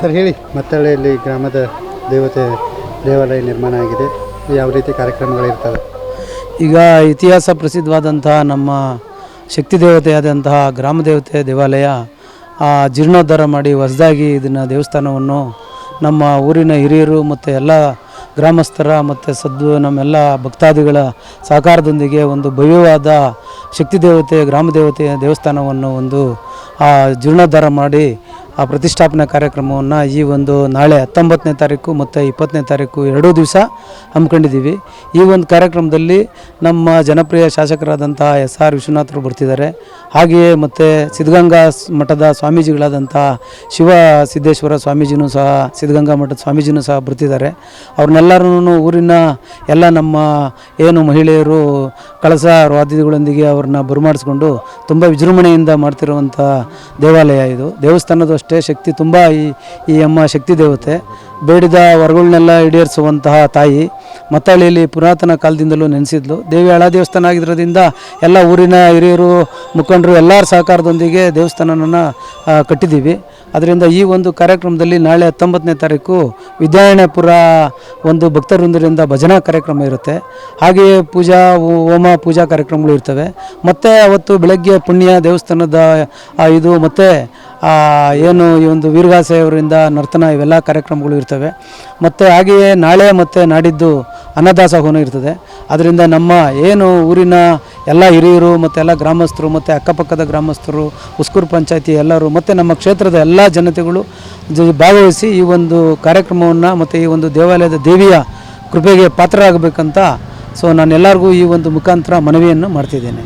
Sir ಹೇಳಿ. ಮತ್ತಳ್ಳಿಯಲ್ಲಿ ಗ್ರಾಮದ ದೇವತೆ ದೇವಾಲಯ ನಿರ್ಮಾಣ ಆಗಿದೆ. ಯಾವ ರೀತಿ ಕಾರ್ಯಕ್ರಮಗಳಿರ್ತವೆ ಈಗ ಇತಿಹಾಸ ಪ್ರಸಿದ್ಧವಾದಂತಹ ನಮ್ಮ ಶಕ್ತಿ ದೇವತೆಯಾದಂತಹ ಗ್ರಾಮ ದೇವತೆ ದೇವಾಲಯ ಆ, ಜೀರ್ಣೋದ್ಧಾರ ಮಾಡಿ ಹೊಸದಾಗಿ ಇದನ್ನು ದೇವಸ್ಥಾನವನ್ನು ನಮ್ಮ ಊರಿನ ಹಿರಿಯರು ಮತ್ತು ಎಲ್ಲ ಗ್ರಾಮಸ್ಥರ ಮತ್ತು ಸದ್ದು ನಮ್ಮೆಲ್ಲ ಭಕ್ತಾದಿಗಳ ಸಹಕಾರದೊಂದಿಗೆ ಒಂದು ಭವ್ಯವಾದ ಶಕ್ತಿ ದೇವತೆ ಗ್ರಾಮ ದೇವತೆಯ ದೇವಸ್ಥಾನವನ್ನು ಒಂದು ಆ, ಜೀರ್ಣೋದ್ಧಾರ ಮಾಡಿ ಆ ಪ್ರತಿಷ್ಠಾಪನಾ ಕಾರ್ಯಕ್ರಮವನ್ನು ಈ ಒಂದು ನಾಳೆ ಹತ್ತೊಂಬತ್ತನೇ ತಾರೀಕು ಮತ್ತು ಇಪ್ಪತ್ತನೇ ತಾರೀಕು ಎರಡೂ ದಿವಸ ಹಮ್ಮಿಕೊಂಡಿದ್ದೀವಿ. ಈ ಒಂದು ಕಾರ್ಯಕ್ರಮದಲ್ಲಿ ನಮ್ಮ ಜನಪ್ರಿಯ ಶಾಸಕರಾದಂಥ ಎಸ್ ಆರ್ ವಿಶ್ವನಾಥರು ಬರ್ತಿದ್ದಾರೆ. ಹಾಗೆಯೇ ಮತ್ತು ಸಿದ್ಧಗಂಗಾ ಮಠದ ಸ್ವಾಮೀಜಿಗಳಾದಂಥ ಶಿವ ಸಿದ್ದೇಶ್ವರ ಸ್ವಾಮೀಜಿನೂ ಸಹ, ಸಿದ್ಧಗಂಗಾ ಮಠದ ಸ್ವಾಮೀಜಿನೂ ಸಹ ಬರ್ತಿದ್ದಾರೆ. ಅವ್ರನ್ನೆಲ್ಲರೂ ಊರಿನ ಎಲ್ಲ ನಮ್ಮ ಏನು ಮಹಿಳೆಯರು, ಕಳಸ ವಾದ್ಯಗಳೊಂದಿಗೆ ಅವ್ರನ್ನ ಬರಮಾಡಿಸ್ಕೊಂಡು ತುಂಬ ವಿಜೃಂಭಣೆಯಿಂದ ಮಾಡ್ತಿರುವಂಥ ದೇವಾಲಯ ಇದು. ದೇವಸ್ಥಾನದ ಶಕ್ತಿ ತುಂಬ ಈ ಈ ಅಮ್ಮ ಶಕ್ತಿ ದೇವತೆ. ಬೇಡಿದ ವರಗಳನ್ನೆಲ್ಲ ಈಡೇರಿಸುವಂತಹ ತಾಯಿ ಮತ್ತಳ್ಳಿಯಲ್ಲಿ ಪುರಾತನ ಕಾಲದಿಂದಲೂ ನೆನೆಸಿದ್ಲು. ದೇವಿ ಹಳ ದೇವಸ್ಥಾನ ಆಗಿರೋದ್ರಿಂದ ಎಲ್ಲ ಊರಿನ ಹಿರಿಯರು ಮುಖಂಡರು ಎಲ್ಲರ ಸಹಕಾರದೊಂದಿಗೆ ದೇವಸ್ಥಾನನ ಆ, ಕಟ್ಟಿದ್ದೀವಿ. ಅದರಿಂದ ಈ ಒಂದು ಕಾರ್ಯಕ್ರಮದಲ್ಲಿ ನಾಳೆ ಹತ್ತೊಂಬತ್ತನೇ ತಾರೀಕು ವಿದ್ಯಾರಣ್ಯಪುರ ಒಂದು ಭಕ್ತರೊಂದರಿಂದ ಭಜನಾ ಕಾರ್ಯಕ್ರಮ ಇರುತ್ತೆ. ಹಾಗೆಯೇ ಪೂಜಾ ಹೋಮ ಪೂಜಾ ಕಾರ್ಯಕ್ರಮಗಳು ಇರ್ತವೆ. ಮತ್ತು ಅವತ್ತು ಬೆಳಗ್ಗೆ ಪುಣ್ಯ ದೇವಸ್ಥಾನದ ಇದು ಮತ್ತು ಏನು ಈ ಒಂದು ವೀರಗಾಸೆ ಅವರಿಂದ ನರ್ತನ ಇವೆಲ್ಲ ಕಾರ್ಯಕ್ರಮಗಳು ಇರ್ತವೆ. ಮತ್ತು ಹಾಗೆಯೇ ನಾಳೆ ಮತ್ತು ನಾಡಿದ್ದು ಅನ್ನದಾಸೋಹನ ಇರ್ತದೆ. ಅದರಿಂದ ನಮ್ಮ ಏನು ಊರಿನ ಎಲ್ಲ ಹಿರಿಯರು ಮತ್ತು ಎಲ್ಲ ಗ್ರಾಮಸ್ಥರು ಮತ್ತು ಅಕ್ಕಪಕ್ಕದ ಗ್ರಾಮಸ್ಥರು, ಉಸ್ಕೂರು ಪಂಚಾಯತಿ ಎಲ್ಲರೂ ಮತ್ತು ನಮ್ಮ ಕ್ಷೇತ್ರದ ಎಲ್ಲ ಜನತೆಗಳು ಭಾಗವಹಿಸಿ ಈ ಒಂದು ಕಾರ್ಯಕ್ರಮವನ್ನು ಮತ್ತು ಈ ಒಂದು ದೇವಾಲಯದ ದೇವಿಯ ಕೃಪೆಗೆ ಪಾತ್ರರಾಗಬೇಕಂತ ಸೊ ನಾನು ಎಲ್ಲರಿಗೂ ಈ ಒಂದು ಮುಖಾಂತರ ಮನವಿಯನ್ನು ಮಾಡ್ತಿದ್ದೇನೆ.